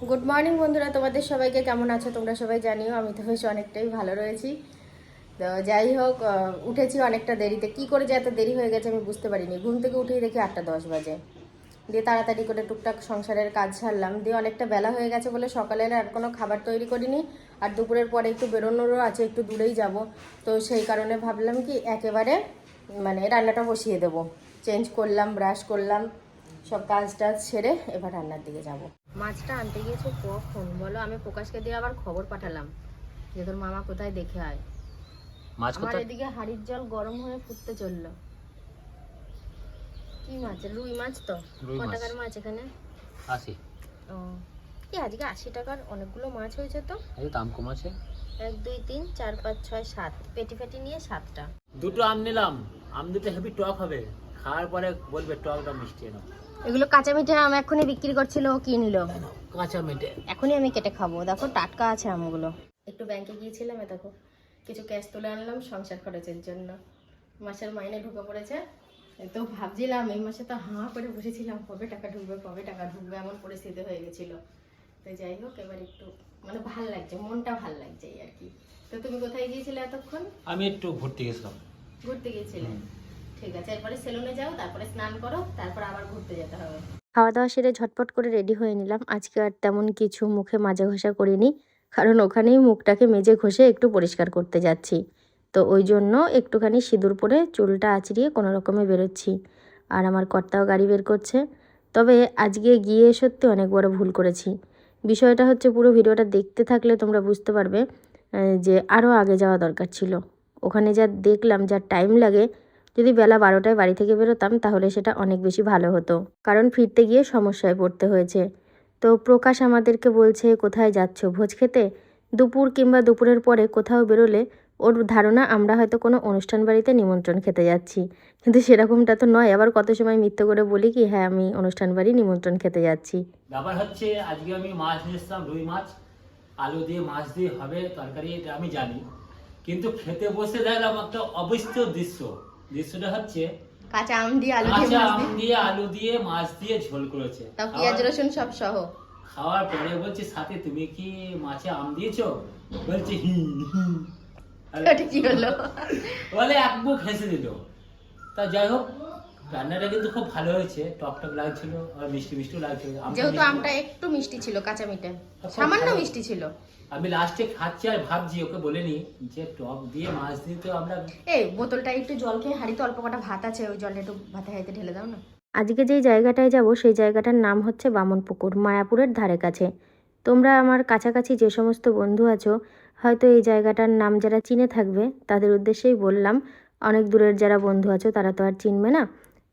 Good morning বন্ধুরা। তোমাদের সবাইকে কেমন আছো? তোমরা সবাই জানিও, আমি তো বেশ অনেকটাই ভালো রয়েছি। তো যাই হোক উঠেছি অনেকটা দেরিতে। কি করে যে এত দেরি হয়ে গেছে আমি বুঝতে পারিনি। ঘুম থেকে উঠেই দেখি আটটা দশ বাজে। দিয়ে তাড়াতাড়ি করে টুকটাক সংসারের কাজ ছাড়লাম দিয়ে অনেকটা বেলা হয়ে গেছে বলে সকালের আর কোনো খাবার তৈরি করিনি। আর দুপুরের পরে একটু বেরোনোরও আছে, একটু দূরেই যাব। তো সেই কারণে ভাবলাম কি, একেবারে মানে রান্নাটা বসিয়ে দেবো। চেঞ্জ করলাম ব্রাশ করলাম। সব কাজ টাজ সেরে এবার রান্নার দিকে যাব। মাছটা আনতে গিয়েছো কখন? বলো আমি প্রকাশকে দিয়ে আবার খবর পাঠালাম যে তোর মামা কোথায় দেখে আয়। মাছ আমার এদিকে হাড়ির জল গরম হয়ে ফুটতে চলল। কি মাছ? রুই মাছ তো? রুই ক মাছ। টাকার মাছ এখানে? আসি ও। কি আজকে আশি টাকার অনেকগুলো মাছ হয়েছে তো? এই দাম কম আছে এক দুই তিন চার পাঁচ ছয় সাত। পেটি পেটি নিয়ে সাতটা। দুটো আম নিলাম। আম দুটো হেভি টক হবে। খাওয়ার পরে বলবে টকটা মিষ্টি এনো এগুলো কাঁচা মিঠে আম এখনই বিক্রি করছিল ও কি নিল। কাঁচা মেটে এখনই আমি কেটে খাব। দেখো টাটকা আছে আমগুলো। একটু ব্যাংকে গিয়েছিলাম দেখো কিছু ক্যাশ তুলে আনলাম সংসার খরচের জন্য। মাসের মাইনে ঢুকে পড়েছে। তো ভাবছিলাম এই মাসে তো হাঁ করে বসেছিলাম কবে টাকা ঢুকবে কবে টাকা ঢুকবে এমন পরিস্থিতি হয়ে গেছিল। তো যাই হোক এবার একটু মানে ভালো লাগছে মনটা ভালো লাগছে আর কি। তো তুমি কোথায় গিয়েছিলে এতক্ষণ? আমি একটু ঘুরতে গেছিলাম। ঘুরতে গিয়েছিলে? তারপরে তারপর আবার ঘুরতে খাওয়া দাওয়া সেরে ঝটপট করে রেডি হয়ে নিলাম। আজকে আর তেমন কিছু মুখে মাজা ঘষা করিনি, কারণ ওখানেই মুখটাকে মেজে ঘষে একটু পরিষ্কার করতে যাচ্ছি। তো ওই জন্য একটুখানি সিঁদুর পরে চুলটা আঁচড়িয়ে কোনো রকমে বেরোচ্ছি, আর আমার কর্তাও গাড়ি বের করছে। তবে আজকে গিয়ে সত্যি অনেক বড় ভুল করেছি। বিষয়টা হচ্ছে পুরো ভিডিওটা দেখতে থাকলে তোমরা বুঝতে পারবে যে আরও আগে যাওয়া দরকার ছিল। ওখানে যা দেখলাম, যা টাইম লাগে যদি বেলা বারোটায় বাড়ি থেকে বেরোতাম, তাহলে সেটা অনেক বেশি ভালো হতো। কারণ ফিরতে গিয়ে সমস্যায় পড়তে হয়েছে। তো প্রকাশ আমাদেরকে বলছে, কোথায় যাচ্ছ? ভোজ খেতে? দুপুর কিংবা দুপুরের পরে কোথাও বেরোলে ওর ধারণা, আমরা হয়তো কোনো অনুষ্ঠান বাড়িতে নিমন্ত্রণ খেতে যাচ্ছি। কিন্তু সেরকমটা তো নয়। আবার কত সময় মিথ্যে করে বলি কি হ্যাঁ আমি অনুষ্ঠান বাড়ি নিমন্ত্রণ খেতে যাচ্ছি। ব্যাপার হচ্ছে, আজকে আমি মাছ নিয়ে এসেছিলাম, রুই মাছ। আলু দিয়ে মাছ দিয়ে হবে, তরকারি এটা আমি জানি। কিন্তু খেতে বসে দেখলাম একটা অবিশ্ব দৃশ্য। দৃশ্যটা হচ্ছে কাঁচা আম দিয়ে আলু দিয়ে কাঁচা মাছ আম দিয়ে- আলু দিয়ে মাছ দিয়ে ঝোল করেছে। তাও পেঁয়াজ রসুন সব সহ? খাওয়ার পরে বলছে সাথে তুমি কি মাছে আম দিয়েছ? বলছে হি কি হলো? বলে এক বুক হেসে দিল। তা যাই হোক রান্নাটা কিন্তু খুব ভালো হয়েছে। টক টক লাগছিল আর মিষ্টি মিষ্টিও লাগছিল। যেহেতু আমটা একটু মিষ্টি ছিল কাঁচা মিঠে সামান্য মিষ্টি ছিল। আমি লাস্টে খাচ্ছি আর ভাবছি ওকে বলিনি যে টক দিয়ে মাছ দিয়ে তো আমরা এই বোতলটা একটু জল খেয়ে হাঁড়িতে অল্প কটা ভাত আছে ওই জলটা একটু ভাতে হাইতে ঢেলে দাও না। আজকে যেই জায়গাটায় যাব সেই জায়গাটার নাম হচ্ছে বামনপুকুর মায়াপুরের ধারে কাছে। তোমরা আমার কাছাকাছি যে সমস্ত বন্ধু আছো হয়তো এই জায়গাটার নাম যারা চিনে থাকবে তাদের উদ্দেশ্যেই বললাম অনেক দূরের যারা বন্ধু আছো তারা তো আর চিনবে না।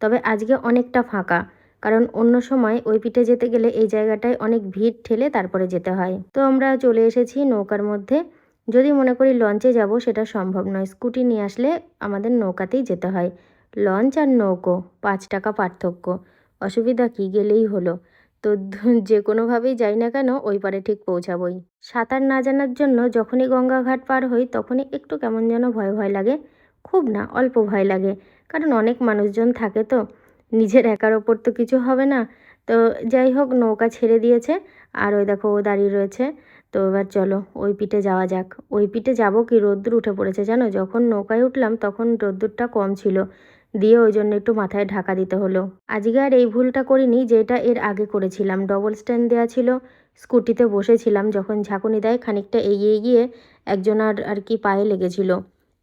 তবে আজকে অনেকটা ফাঁকা। কারণ অন্য সময় ওই পিঠে যেতে গেলে এই জায়গাটায় অনেক ভিড় ঠেলে তারপরে যেতে হয়। তো আমরা চলে এসেছি নৌকার মধ্যে। যদি মনে করি লঞ্চে যাব, সেটা সম্ভব নয়। স্কুটি নিয়ে আসলে আমাদের নৌকাতেই যেতে হয়। লঞ্চ আর নৌকো, পাঁচ টাকা পার্থক্য। অসুবিধা কি গেলেই হলো। তো যে কোনোভাবেই যাই না কেন, ওই পারে ঠিক পৌঁছাবই। সাঁতার না জানার জন্য যখনই গঙ্গাঘাট পার হই, তখনই একটু কেমন যেন ভয় ভয় লাগে। খুব না, অল্প ভয় লাগে। কারণ অনেক মানুষজন থাকে তো। নিজের একার ওপর তো কিছু হবে না। তো যাই হোক, নৌকা ছেড়ে দিয়েছে। আর ওই দেখো, ও দাঁড়িয়ে রয়েছে। তো এবার চলো, ওই পিঠে যাওয়া যাক। ওই পিঠে যাব কি? রোদ্দুর উঠে পড়েছে, জানো? যখন নৌকায় উঠলাম, তখন রোদ্দুরটা কম ছিল। দিয়ে ওই জন্য একটু মাথায় ঢাকা দিতে হলো। আজকে আর এই ভুলটা করিনি, যেটা এর আগে করেছিলাম। ডবল স্ট্যান্ড দেওয়া ছিল। স্কুটিতে বসেছিলাম। যখন ঝাঁকুনি দেয়, খানিকটা এগিয়ে গিয়ে একজন আর আর কি পায়ে লেগেছিল।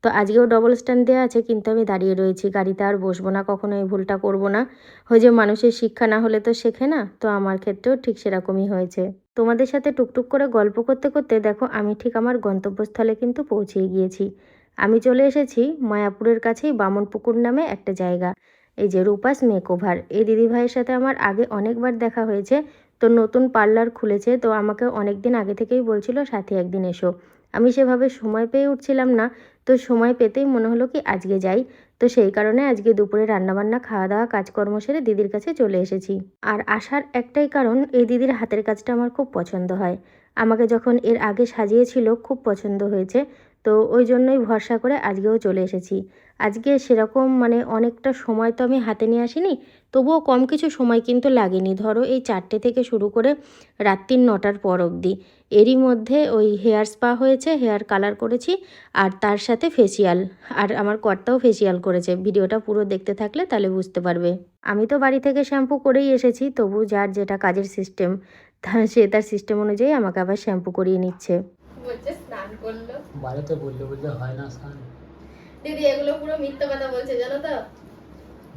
তো আজকেও ডবল স্ট্যান্ড দেওয়া আছে, কিন্তু আমি দাঁড়িয়ে রয়েছি। গাড়িতে আর বসবো না, কখনো এই ভুলটা করব না। ওই যে মানুষের শিক্ষা না হলে তো শেখে না, তো আমার ক্ষেত্রেও ঠিক সেরকমই হয়েছে। তোমাদের সাথে টুকটুক করে গল্প করতে করতে দেখো, আমি ঠিক আমার গন্তব্যস্থলে কিন্তু পৌঁছিয়ে গিয়েছি। আমি চলে এসেছি মায়াপুরের কাছেই বামনপুকুর নামে একটা জায়গা। এই যে রূপাস মেকওভার। এই দিদিভাইয়ের সাথে আমার আগে অনেকবার দেখা হয়েছে, তো নতুন পার্লার খুলেছে, তো আমাকে অনেক দিন আগে থেকেই বলছিল, সাথে, একদিন এসো। আমি সেভাবে সময় পেয়ে উঠছিলাম না তো সময় পেতেই মনে হলো কি আজকে যাই। তো সেই কারণে আজকে দুপুরে রান্নাবান্না খাওয়া দাওয়া কাজকর্ম সেরে দিদির কাছে চলে এসেছি। আর আসার একটাই কারণ, এই দিদির হাতের কাজটা আমার খুব পছন্দ হয়। আমাকে যখন এর আগে সাজিয়েছিল, খুব পছন্দ হয়েছে। তো ওই জন্যই ভরসা করে আজকেও চলে এসেছি। আজকে সেরকম মানে অনেকটা সময় তো আমি হাতে নিয়ে আসিনি, তবুও কম কিছু সময় কিন্তু লাগেনি। ধরো এই চারটে থেকে শুরু করে রাত্রির নটার পর অবধি। এরই মধ্যে ওই হেয়ার স্পা হয়েছে, হেয়ার কালার করেছি আর তার সাথে ফেসিয়াল। আর আমার কর্তাও ফেসিয়াল করেছে। ভিডিওটা পুরো দেখতে থাকলে তাহলে বুঝতে পারবে। আমি তো বাড়ি থেকে শ্যাম্পু করেই এসেছি, তবু যার যেটা কাজের সিস্টেম সে তার সিস্টেম অনুযায়ী আমাকে আবার শ্যাম্পু করিয়ে নিচ্ছে। বলছে স্নান করল। বাড়িতে বললে বললে হয় না স্নান। দিদি এগুলো পুরো মিথ্যা কথা বলছে জানো তো?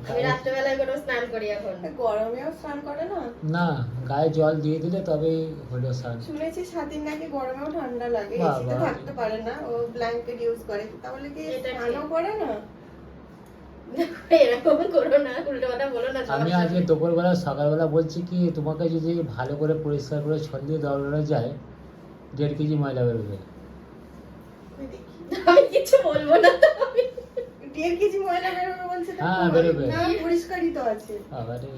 আমি রাত্রেবেলায় করে স্নান করি এখন। গরমেও স্নান করে না? না গায়ে জল দিয়ে দিলে তবেই হলো স্নান। শুনেছি স্বাধীন নাকি গরমেও ঠান্ডা লাগে এসিতে থাকতে পারে না ও ব্ল্যাঙ্কেট ইউজ করে। তাহলে কি স্নানও করে না? এরকম করো না উল্টো কথা বলো না আমি আজকে দুপুরবেলা সকালবেলা বলছি কি তোমাকে যদি ভালো করে পরিষ্কার করে ছন্দিয়ে দৌড়ানো যায় দেড় কেজি ময়লা বেরোবে আমি কিছু বলব না দেড় কেজি ময়লা বেরোবে বলছে হ্যাঁ, বেরোবে। না পরিষ্কারই তো আছে। আবারে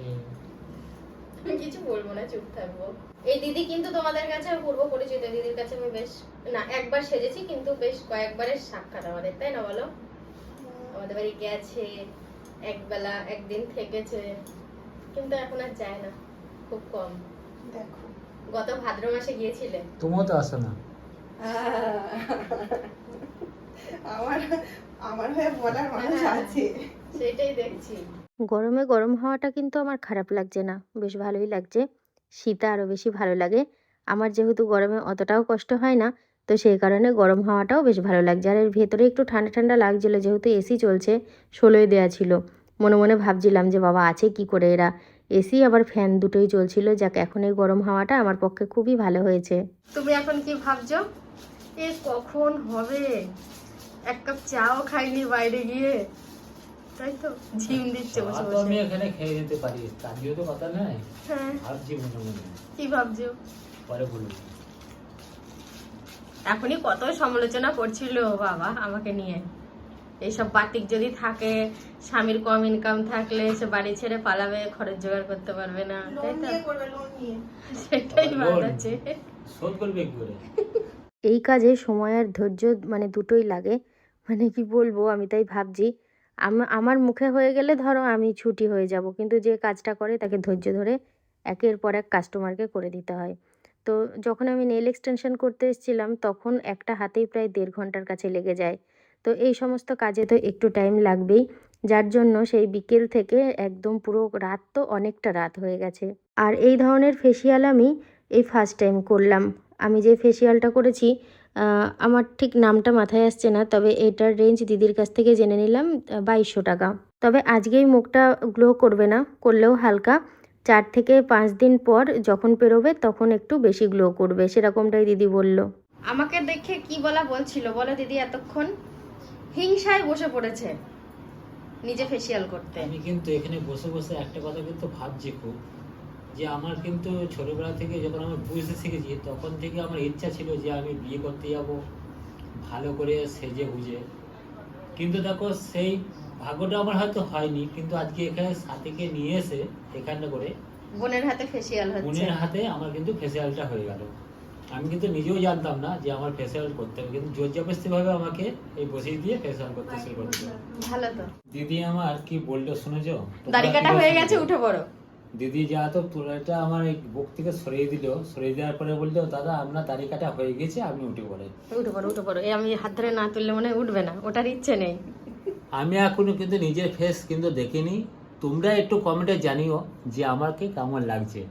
আমি কিছু বলব না চুপ থাকব। এই দিদি কিন্তু তোমাদের কাছে পূর্ব পরিচিত দিদির কাছে আমি বেশ না একবার সেজেছি কিন্তু বেশ কয়েকবারের সাক্ষাৎ আমাদের তাই না বলো? আমাদের বাড়ি গেছে একবেলা একদিন থেকেছে কিন্তু এখন আর যায় না খুব কম। দেখো গত ভাদ্র মাসে গিয়েছিলে? তুমিও তো আসো না। আমার আমার হয়ে বলার মানুষ হ্যাঁ। আছে। সেটাই দেখছি। গরমে গরম হওয়াটা কিন্তু আমার খারাপ লাগছে না বেশ ভালোই লাগছে। শীতে আরও বেশি ভালো লাগে। আমার যেহেতু গরমে অতটাও কষ্ট হয় না তো সেই কারণে গরম হাওয়াটাও বেশ ভালো লাগছে। আর এর ভেতরে একটু ঠান্ডা ঠান্ডা লাগছিল যেহেতু এসি চলছে ষোলোই দেওয়া ছিল। মনে মনে ভাবছিলাম যে বাবা আছে কি করে এরা? এসি আবার ফ্যান দুটোই চলছিল যাক এখন এই গরম হাওয়াটা আমার পক্ষে খুবই ভালো হয়েছে। তুমি এখন কি ভাবছ? এ কখন হবে? এক কাপ চাও খাইনি বাইরে গিয়ে। তাই তো ঝিম দিচ্ছে বসে তো আমি বসে এখানে খেয়ে নিতে পারি। তার তো কথা নাই হ্যাঁ। ভাবছি মনে মনে। কি ভাবছ? পরে বলব। এখনই কত সমালোচনা করছিল বাবা আমাকে নিয়ে। এইসব বাতিক যদি থাকে স্বামীর কম ইনকাম থাকলে সে বাড়ি ছেড়ে পালাবে খরচ জোগাড় করতে পারবে না। তাই তো? সেটাই এই কাজে সময় আর ধৈর্য মানে দুটোই লাগে। মানে কি বলব আমি তাই ভাবছি আম- আমার মুখে হয়ে গেলে ধরো আমি ছুটি হয়ে যাব কিন্তু যে কাজটা করে তাকে ধৈর্য ধরে একের পর এক কাস্টমারকে করে দিতে হয়। তো যখন আমি নেল এক্সটেনশন করতে এসেছিলাম তখন একটা হাতেই প্রায় দেড় ঘণ্টার কাছে লেগে যায়। তো এই সমস্ত কাজে তো একটু টাইম লাগবেই। যার জন্য সেই বিকেল থেকে একদম পুরো রাত তো অনেকটা রাত হয়ে গেছে। আর এই ধরনের ফেসিয়াল আমি এই ফার্স্ট টাইম করলাম। আমি যে ফেসিয়ালটা করেছি আমার ঠিক নামটা মাথায় আসছে না, তবে এটার রেঞ্জ দিদির কাছ থেকে জেনে নিলাম বাইশশো টাকা। তবে আজকেই মুখটা গ্লো করবে না, করলেও হালকা। চার থেকে পাঁচ দিন পর যখন পেরোবে, তখন একটু বেশি গ্লো করবে, সেরকমটাই দিদি বলল। আমাকে দেখে কি বলা বলছিল? বলো দিদি এতক্ষণ। হিংসায় বসে পড়েছে। নিজে ফেসিয়াল করতে। আমি কিন্তু এখানে বসে বসে একটা কথা কিন্তু ভাবছি খুব যে আমার কিন্তু ছোটবেলা থেকে যখন আমি বুঝতে শিখেছি তখন থেকে আমার ইচ্ছা ছিল যে আমি বিয়ে করতে যাব ভালো করে সেজে বুঝে কিন্তু দেখো সেই ভাগ্যটা আমার হয়তো হয়নি কিন্তু আজকে এখানে সাথীকে নিয়ে এসে এখানে করে বোনের হাতে ফেসিয়াল হচ্ছে। বোনের হাতে আমার কিন্তু ফেসিয়ালটা হয়ে গেল। আমি কিন্তু নিজেও জানতাম না যে আমার ফেসিয়াল করতে হবে কিন্তু জোর জবরদস্তি ভাবে আমাকে এই বসিয়ে দিয়ে ফেসিয়াল করতে শুরু করে দিল ভালো তো। দিদি আমার কি বলল শুনেছো? দাড়ি কাটা হয়ে গেছে উঠে পড়ো। দিদি যা তো তুলাটা আমার এই বুক থেকে সরিয়ে দিল সরিয়ে দেওয়ার পরে বলল দাদা আপনার দাড়ি কাটা হয়ে গেছে আপনি উঠে পড়েন। উঠে পড়ো উঠে পড়ো। এই আমি হাত ধরে না তুললে মনে হয় উঠবে না ওটার ইচ্ছে নেই। আমি এখনও কিন্তু নিজের ফেস কিন্তু দেখিনি। তোমরা একটু কমেন্টে জানিও যে আমাকে কেমন লাগছে।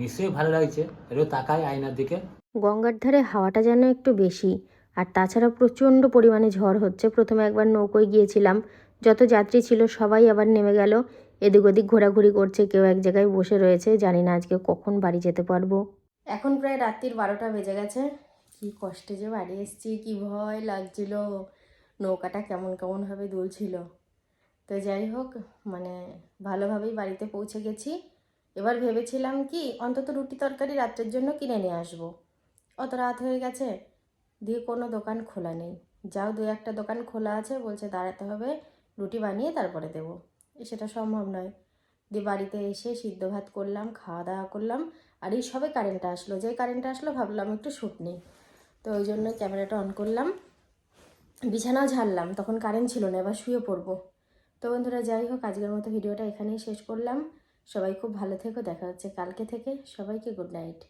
নিশ্চয়ই ভালো লাগছে। একটু তাকাই আয়নার দিকে। গঙ্গার ধারে হাওয়াটা যেন একটু বেশি। আর তাছাড়া প্রচণ্ড পরিমাণে ঝড় হচ্ছে। প্রথমে একবার নৌকোয় গিয়েছিলাম। যত যাত্রী ছিল সবাই আবার নেমে গেল। এদিক ওদিক ঘোরাঘুরি করছে। কেউ এক জায়গায় বসে রয়েছে। জানি না আজকে কখন বাড়ি যেতে পারব। এখন প্রায় রাত্রির বারোটা বেজে গেছে। কি কষ্টে যে বাড়ি এসেছি, কি ভয় লাগছিল। নৌকাটা কেমন কেমনভাবে দুলছিল। তো যাই হোক মানে ভালোভাবেই বাড়িতে পৌঁছে গেছি। এবার ভেবেছিলাম কি, অন্তত রুটি তরকারি রাত্রের জন্য কিনে নিয়ে আসব। অত রাত হয়ে গেছে, দিয়ে কোনো দোকান খোলা নেই। যাও দু একটা দোকান খোলা আছে, বলছে দাঁড়াতে হবে, রুটি বানিয়ে তারপরে দেবো। সেটা সম্ভব নয়। দিয়ে বাড়িতে এসে সিদ্ধ ভাত করলাম, খাওয়া দাওয়া করলাম, আর এই সবে কারেন্টটা আসলো। যে কারেন্টটা আসলো, ভাবলাম একটু শ্যুট নেই তো ওই জন্য ক্যামেরাটা অন করলাম। বিছানাও ঝাড়লাম, তখন কারেন্ট ছিল না, এবার শুয়ে পড়ব। তো বন্ধুরা, যাই হোক, আজকের মতো ভিডিওটা এখানেই শেষ করলাম। সবাই খুব ভালো থেকো, দেখা হচ্ছে কালকে থেকে। সবাইকে গুড নাইট